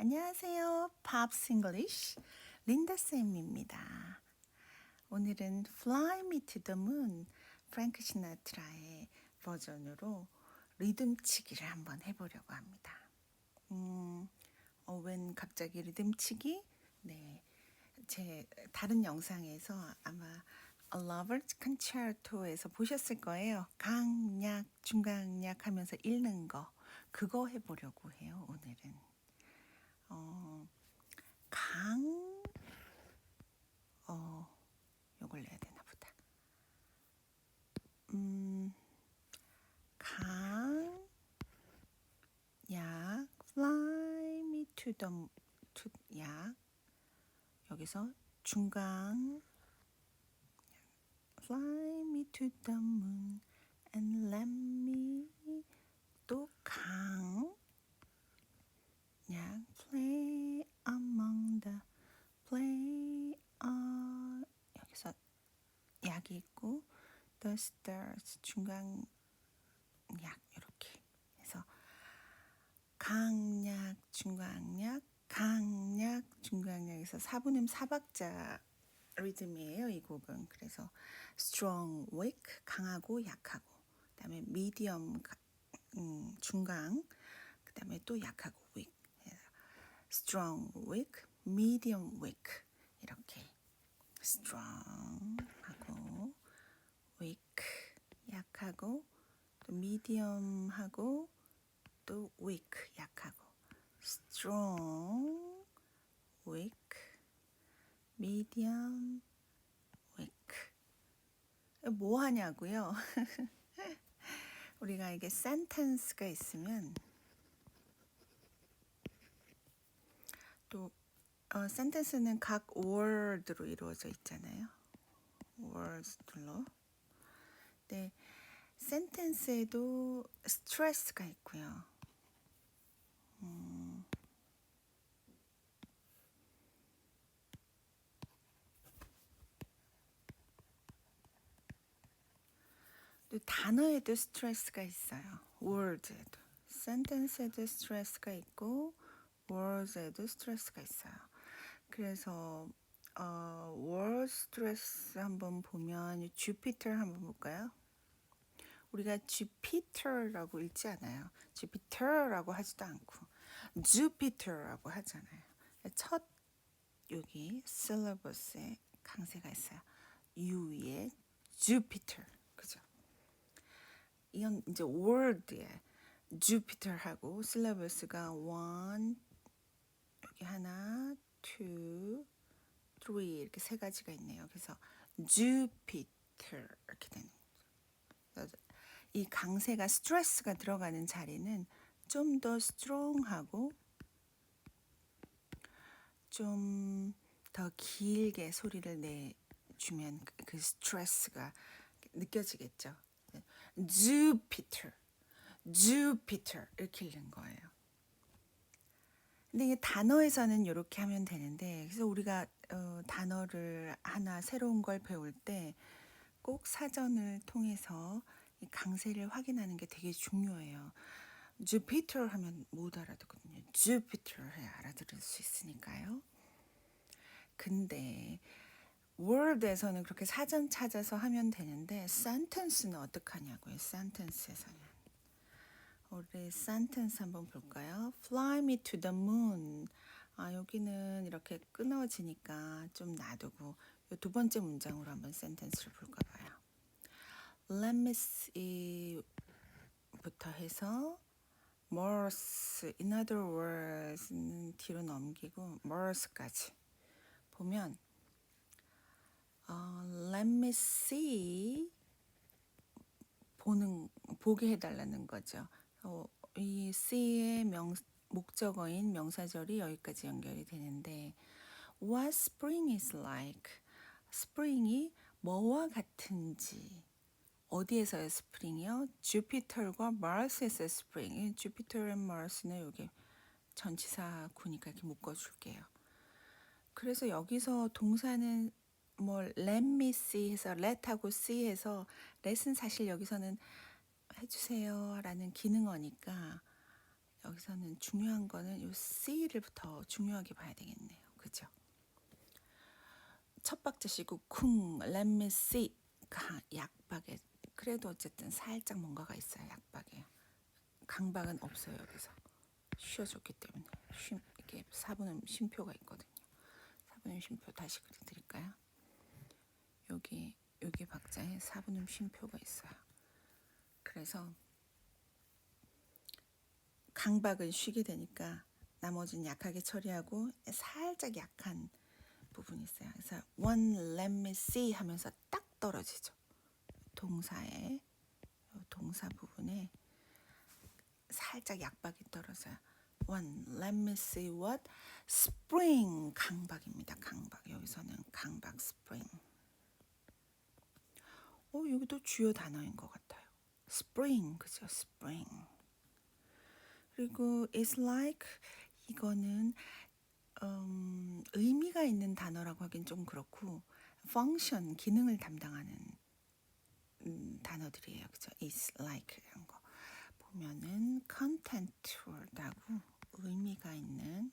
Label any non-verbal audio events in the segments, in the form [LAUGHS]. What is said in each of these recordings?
안녕하세요. Pops English 린다 쌤입니다. 오늘은 Fly Me to the Moon 프랭크 시나트라의 버전으로 리듬치기를 한번 해보려고 합니다. 음, 어, 웬 갑자기 리듬치기? 네, 제 다른 영상에서 아마 A Lover's Concerto에서 보셨을 거예요. 강약, 중강약 하면서 읽는 거. 그거 해보려고 해요, 오늘은. 어, 강, 어, 요걸 내야 되나 보다. 음, 강, 약, fly me to the, to, 약. 여기서 중강, fly me to the moon and let me 또 강, 약 play among the play on 여기서 약이 있고 the stars 중간 약 이렇게 해서 강약 중강약 강약 중강약에서 사분음 사박자 리듬이에요 이 곡은. 그래서 strong weak 강하고 약하고. 그다음에 medium 가- 음, 중강. 그다음에 또 약하고 weak. strong weak medium weak. 이렇게 strong 하고 weak 약하고 또 medium 하고 또 weak 약하고 strong weak medium weak 뭐 하냐고요? [LAUGHS] 우리가 이게 센텐스가 있으면 또 어, 센텐스는 각 word로 이루어져 있잖아요. words들로. 네, 센텐스에도 스트레스가 있고요. 음, 또 단어에도 스트레스가 있어요. word에도. 센텐스에도 스트레스가 있고 words에도 스트레스가 있어요. 그래서 어, word 스트레스 한번 보면 주피터 한번 볼까요? 우리가 주피터라고 읽지 않아요. 주피터라고 하지도 않고 주피터라고 하잖아요. 첫 여기 syllabus에 강세가 있어요. U에 주피터 그죠? 이건 이제 word에 주피터하고 syllabus가 one 여기 하나, two, three 이렇게 세 가지가 있네요. 그래서 Jupiter 이렇게 되는 거죠. 이 강세가 스트레스가 들어가는 자리는 좀더 strong하고 좀 더 길게 소리를 내주면 그- 그 스트레스가 느껴지겠죠. Jupiter, Jupiter 이렇게 읽는 거예요. 근데 이게 단어에서는 이렇게 하면 되는데 그래서 우리가 어, 단어를 하나 새로운 걸 배울 때 꼭 사전을 통해서 이 강세를 확인하는 게 되게 중요해요. Jupiter 하면 못 알아듣거든요. Jupiter 해야 알아들을 수 있으니까요. 근데 word에서는 그렇게 사전 찾아서 하면 되는데 sentence는 어떡하냐고요. sentence에서는. 우리 sentence 한번 볼까요? Fly me to the moon. 아, 여기는 이렇게 끊어지니까 좀 놔두고 이두 번째 문장으로 한번 sentence를 볼까 봐요. Let me see 부터 해서 Mars, in other words는 뒤로 넘기고 Mars까지 보면 어, Let me see 보는 보게 해달라는 거죠. 어, 이 see의 명 목적어인 명사절이 여기까지 연결이 되는데 What spring is like? 스프링이 뭐와 같은지 어디에서의 스프링이요? 주피터과 마르스에서의 스프링. 주피터 앤 마르스는 여기 전치사 구니까 이렇게 묶어줄게요. 그래서 여기서 동사는 뭐 let me see 해서 let하고 see 해서 let은 사실 여기서는 해주세요라는 기능어니까 여기서는 중요한 거는 요 C를 더 중요하게 봐야 되겠네요. 그죠? 첫 박자 쉬고 쿵 let me see 가 약박에 그래도 어쨌든 살짝 뭔가가 있어요. 약박에 강박은 없어요. 여기서 쉬어줬기 때문에 쉼 이렇게 사분음 쉼표가 있거든요. 사분음 쉼표 다시 그려드릴까요? 여기 여기 박자에 사분음 쉼표가 있어요. 그래서 강박은 쉬게 되니까 나머지는 약하게 처리하고 살짝 약한 부분이 있어요. 그래서 one let me see 하면서 딱 떨어지죠. 동사의 요 동사 부분에 살짝 약박이 떨어져요. one let me see what spring 강박입니다. 강박 여기서는 강박 spring. 어 여기도 주요 단어인 것 같아요. spring 그죠? spring. 그리고 it's like 이거는 음, 의미가 있는 단어라고 하긴 좀 그렇고 function 기능을 담당하는 음, 단어들이에요. 그죠? it's like 이런 거 보면은 content라고 의미가 있는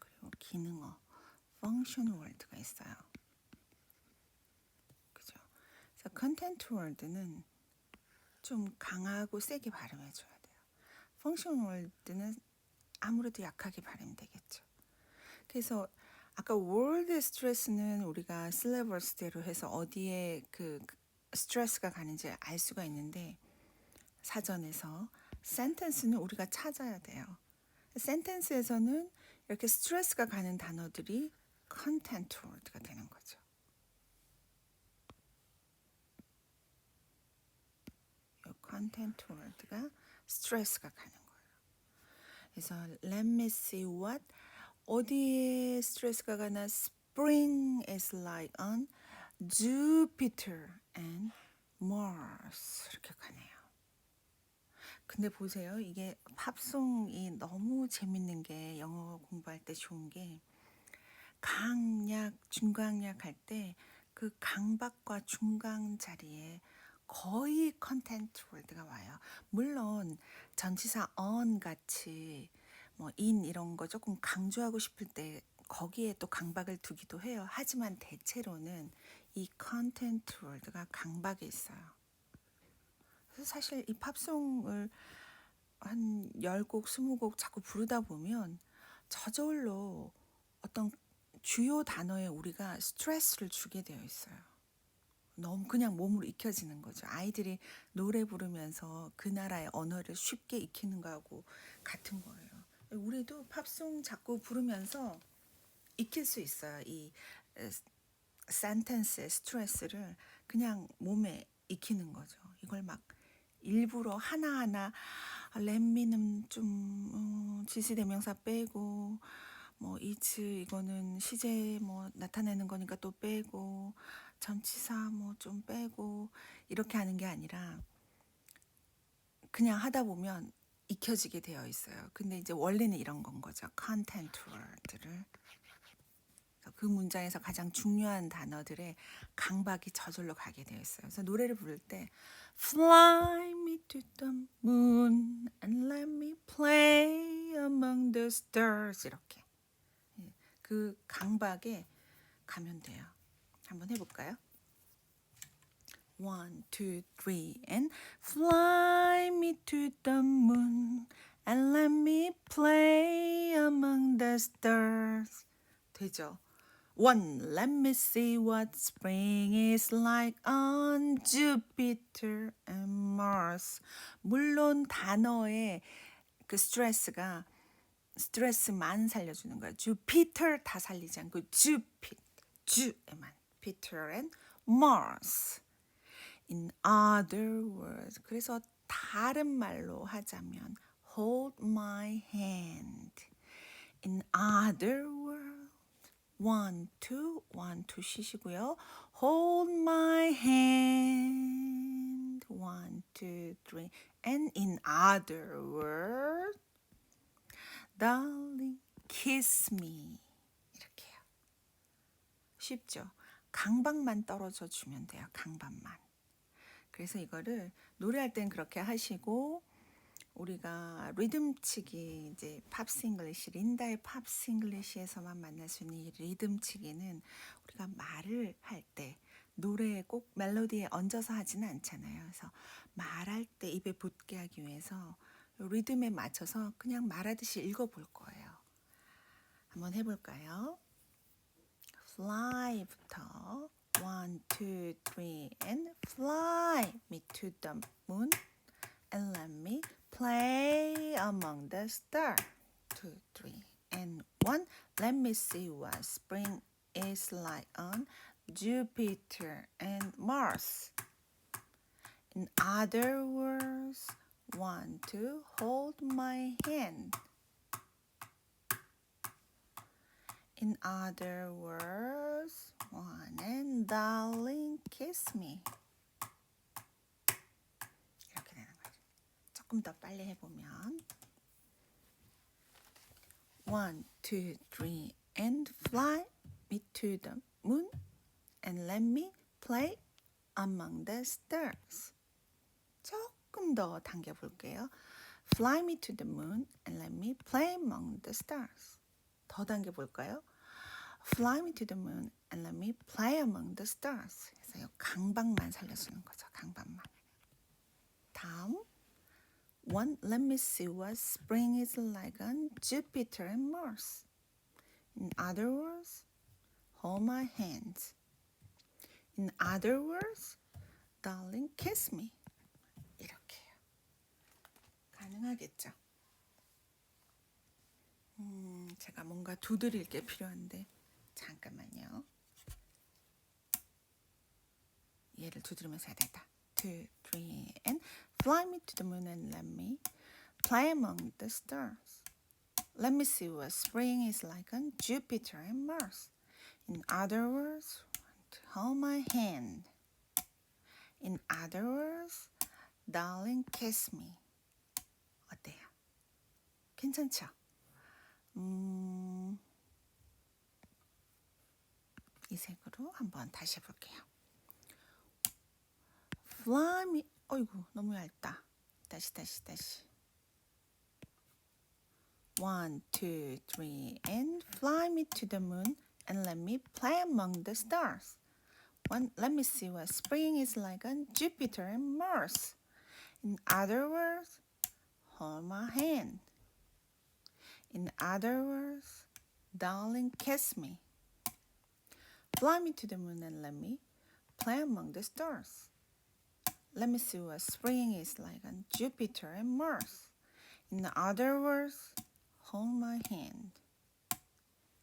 그리고 기능어 function word가 있어요. 그죠? 그래서 content word는 좀 강하고 세게 발음해 줘야 돼요. function word는 아무래도 약하게 발음 되겠죠. 그래서 아까 word stress는 우리가 syllables대로 해서 어디에 그 스트레스가 가는지 알 수가 있는데 사전에서 sentence는 우리가 찾아야 돼요. sentence에서는 이렇게 스트레스가 가는 단어들이 content word가 되는 거죠. 이 content word가 스트레스가 가는 거예요. 그래서 let me see what 어디에 스트레스가 가나 spring is like on Jupiter and Mars 이렇게 가네요. 근데 보세요. 이게 팝송이 너무 재밌는 게 영어 공부할 때 좋은 게 강약, 중강약 할 때 그 강박과 중강 자리에 거의 컨텐트 월드가 와요. 물론 전치사 on 같이 뭐 in 이런 거 조금 강조하고 싶을 때 거기에 또 강박을 두기도 해요. 하지만 대체로는 이 컨텐트 월드가 강박에 있어요. 그래서 사실 이 팝송을 한 10곡, 20곡 자꾸 부르다 보면 저절로 어떤 주요 단어에 우리가 스트레스를 주게 되어 있어요. 너무 그냥 몸으로 익혀지는 거죠. 아이들이 노래 부르면서 그 나라의 언어를 쉽게 익히는 거하고 같은 거예요. 우리도 팝송 자꾸 부르면서 익힐 수 있어요. 이 센텐스의 스트레스를 그냥 몸에 익히는 거죠. 이걸 막 일부러 하나하나 렛미는 좀 어, 지시대명사 빼고 뭐 이츠 이거는 시제 뭐 나타내는 거니까 또 빼고 전치사 뭐 좀 빼고 이렇게 하는 게 아니라 그냥 하다 보면 익혀지게 되어 있어요. 근데 이제 원래는 이런 건 거죠. 컨텐트 월드를 그 문장에서 가장 중요한 단어들의 강박이 저절로 가게 되어 있어요. 그래서 노래를 부를 때 Fly me to the moon and let me play among the stars 이렇게 예, 그 강박에 가면 돼요. 한번 해볼까요? One, two, three, and fly me to the moon and let me play among the stars. 되죠? One, let me see what spring is like on Jupiter and Mars. 물론 단어의 그 스트레스가 스트레스만 살려주는 거예요. Jupiter 다 살리지 않고 Jupiter, 주에만. Peter and Mars. In other words, 그래서 다른 말로 하자면 hold my hand. In other words, one, two, one, two 쉬시고요. Hold my hand. One, two, three. And in other words, darling, kiss me. 이렇게요. 쉽죠? 강박만 떨어져 주면 돼요. 강박만. 그래서 이거를 노래할 땐 그렇게 하시고 우리가 리듬치기 이제 팝싱글리시 린다의 팝싱글리시에서만 만날 수 있는 이 리듬치기는 우리가 말을 할 때 노래에 꼭 멜로디에 얹어서 하지는 않잖아요. 그래서 말할 때 입에 붙게 하기 위해서 리듬에 맞춰서 그냥 말하듯이 읽어볼 거예요. 한번 해볼까요? Fly부터 one, two, three, and fly me to the moon and let me play among the stars. Two, three, and one. Let me see what spring is like on Jupiter and Mars. In other words, one, two, hold my hand. In other words, one and darling, kiss me. 이렇게 되는 거죠. 조금 더 빨리 해보면 One, two, three, and fly me to the moon and let me play among the stars. 조금 더 당겨 볼게요. Fly me to the moon and let me play among the stars. 더 당겨 볼까요? Fly me to the moon and let me play among the stars. 그래서 이 강박만 살려주는 거죠. 강박만. 다음 One, let me see what spring is like on Jupiter and Mars. In other words, hold my hands. In other words, darling, kiss me. 이렇게요. 가능하겠죠? 음, 제가 뭔가 두드릴 게 필요한데 잠깐만요. 얘를 두드리면서 해야 되겠다. Two, three, and fly me to the moon and let me play among the stars. Let me see what spring is like on Jupiter and Mars. In other words, hold my hand. In other words, darling, kiss me. 어때요? 괜찮죠? 음, 이 색으로 한번 다시 해볼게요. Fly me. 어이구, 너무 얇다. 다시, 다시, 다시. One, two, three, and fly me to the moon and let me play among the stars. One, let me see what spring is like on Jupiter and Mars. In other words, hold my hand. In other words, darling, kiss me. Fly me to the moon and let me play among the stars. Let me see what spring is like on Jupiter and Mars. In other words, hold my hand.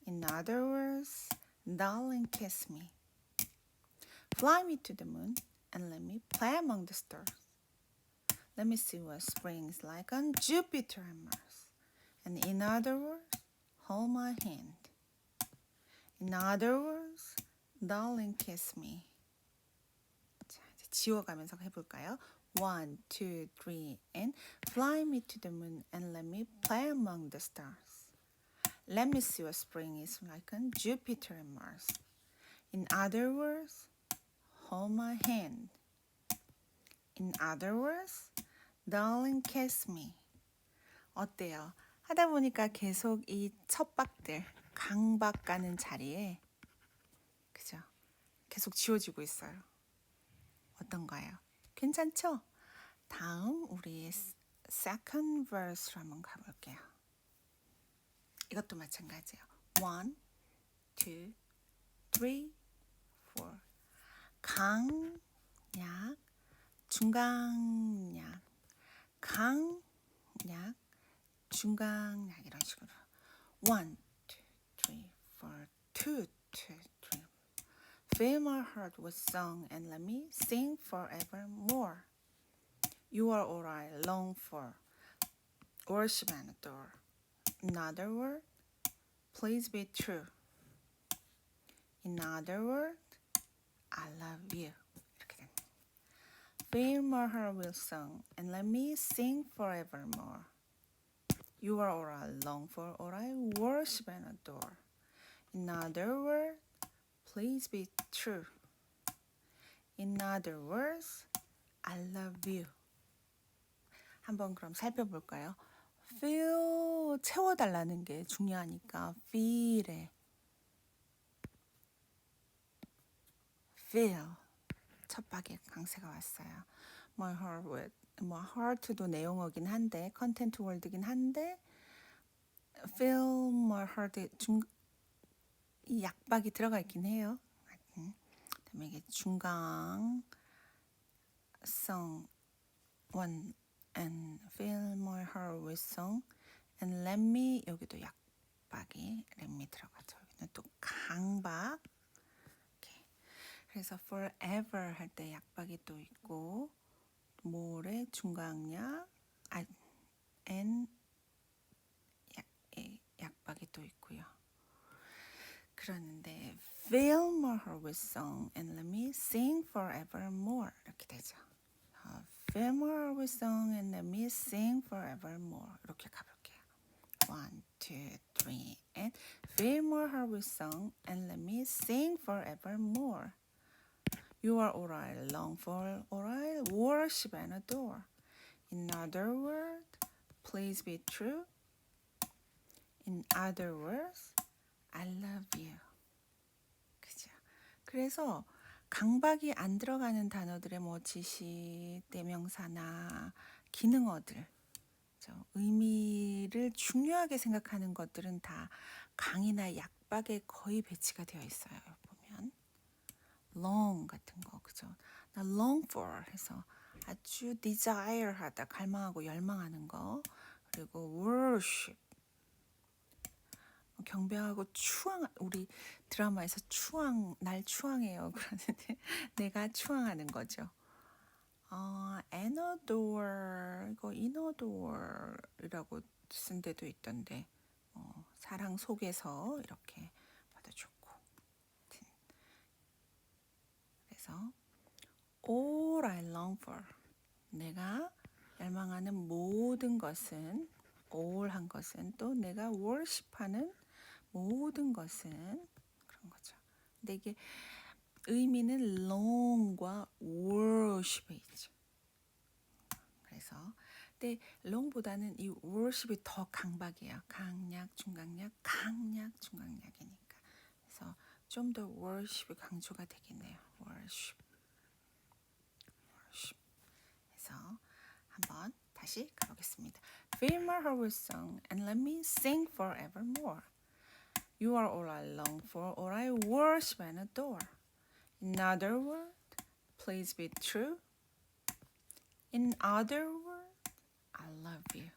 In other words, darling, kiss me. Fly me to the moon and let me play among the stars. Let me see what spring is like on Jupiter and Mars. And in other words, hold my hand. In other words, darling, kiss me. 자, 이제 지워가면서 해볼까요? One, two, three, and fly me to the moon and let me play among the stars. Let me see what spring is like on Jupiter and Mars. In other words, hold my hand. In other words, darling, kiss me. 어때요? 하다 보니까 계속 이 첫박들, 강박 가는 자리에 그죠? 계속 지워지고 있어요. 어떤가요? 괜찮죠? 다음 우리 second verse로 한번 가볼게요. 이것도 마찬가지예요. One, two, three, four. 강 약, 중강 약, 강 약, 중강 약 이런 식으로. One, four, two, two, three. Fill my heart with song and let me sing forevermore. You are all I long for. Worship and adore. In other words, please be true. In other words, I love you. 이렇게 됩니다. Fill my heart with song and let me sing forevermore. You are all I long for, all I worship and adore. In other words, please be true. In other words, I love you. 한번 그럼 살펴볼까요? feel 채워달라는 게 중요하니까 feel에 feel 첫 박에 강세가 왔어요. My heart with 뭐 heart도 내용어긴 한데 컨텐트 월드긴 한데 feel my heart 중, 이 약박이 들어가 있긴 해요. 음, 그다음에 이게 중강 song one and fill my heart with song and let me 여기도 약박이 let me 들어가죠. 여기는 또 강박 이렇게. 그래서 forever 할 때 약박이 또 있고 모래 중강약 아, and 약, 예, 약박이 또 있고요. 그러는데 fill my heart with song and let me sing forevermore 이렇게 되죠. 어, fill my heart with song and let me sing forevermore 이렇게 가볼게요. One, two, three, and fill my heart with song and let me sing forevermore. You are all I long for, all I worship and adore. In other words, please be true. In other words, I love you. 그죠? 그래서 강박이 안 들어가는 단어들의 뭐 지시, 대명사나 기능어들, 그죠? 의미를 중요하게 생각하는 것들은 다 강이나 약박에 거의 배치가 되어 있어요. 보면 long 같은 거, 그죠? 나 long for 해서 아주 desire하다, 갈망하고 열망하는 거, 그리고 worship 경배하고 추앙 우리 드라마에서 추앙 날 추앙해요 [LAUGHS] 그러는데 내가 추앙하는 거죠. 어, anadore 이거 inadore이라고 쓴 데도 있던데 어, 사랑 속에서 이렇게 하여튼. 그래서 all I long for 내가 열망하는 모든 것은 all 한 것은 또 내가 worship하는 모든 것은 그런 거죠. 근데 이게 의미는 long과 worship에 있죠. 그래서 근데 long보다는 이 worship이 더 강박이에요. 강약, 중강약, 강약, 중강약이니까. 그래서 좀 더 worship이 강조가 되겠네요. worship. worship. 그래서 한번 다시 가보겠습니다. Fill my heart with song and let me sing forevermore. You are all I long for, all I worship and adore. In other words, please be true. In other words, I love you.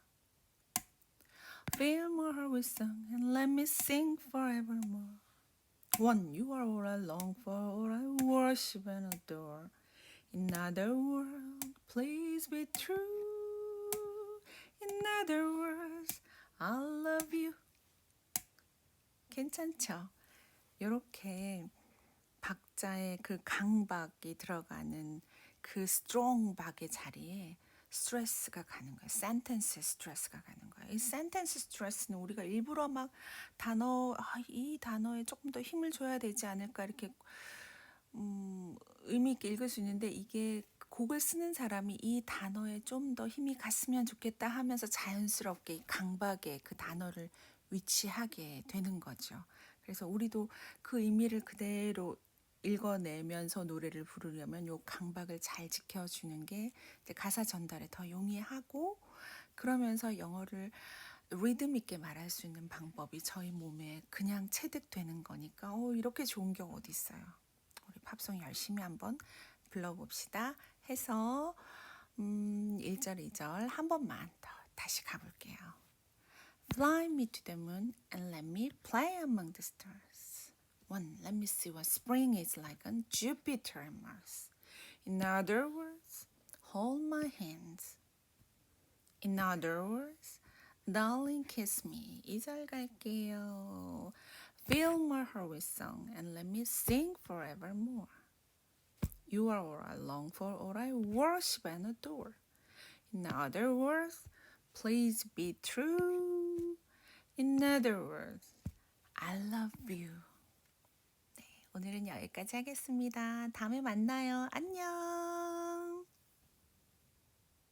Fill my heart with song and let me sing forevermore. One, you are all I long for, all I worship and adore. In other words, please be true. In other words, I love you. 괜찮죠? 이렇게 박자의 그 강박이 들어가는 그 strong 박의 자리에 스트레스가 가는 거예요. 센텐스 스트레스가 가는 거예요. 이 센텐스 스트레스는 우리가 일부러 막 단어 아, 이 단어에 조금 더 힘을 줘야 되지 않을까 이렇게 음, 의미 있게 읽을 수 있는데 이게 곡을 쓰는 사람이 이 단어에 좀 더 힘이 갔으면 좋겠다 하면서 자연스럽게 이 강박의 그 단어를 위치하게 되는 거죠. 그래서 우리도 그 의미를 그대로 읽어내면서 노래를 부르려면 요 강박을 잘 지켜주는 게 가사 전달에 더 용이하고 그러면서 영어를 리듬 있게 말할 수 있는 방법이 저희 몸에 그냥 체득되는 거니까 어, 이렇게 좋은 경우 어디 있어요. 우리 팝송 열심히 한번 불러봅시다 해서 음, 1절, 2절 한 번만 더 다시 가볼게요. Fly me to the moon and let me play among the stars. One, let me see what spring is like on Jupiter and Mars. In other words, hold my hands. In other words, darling, kiss me. 2절 갈게요. Fill my heart with song and let me sing forevermore. You are all I long for, all I worship and adore. In other words, please be true. In other words, I love you. 네, 오늘은 여기까지 하겠습니다. 다음에 만나요. 안녕.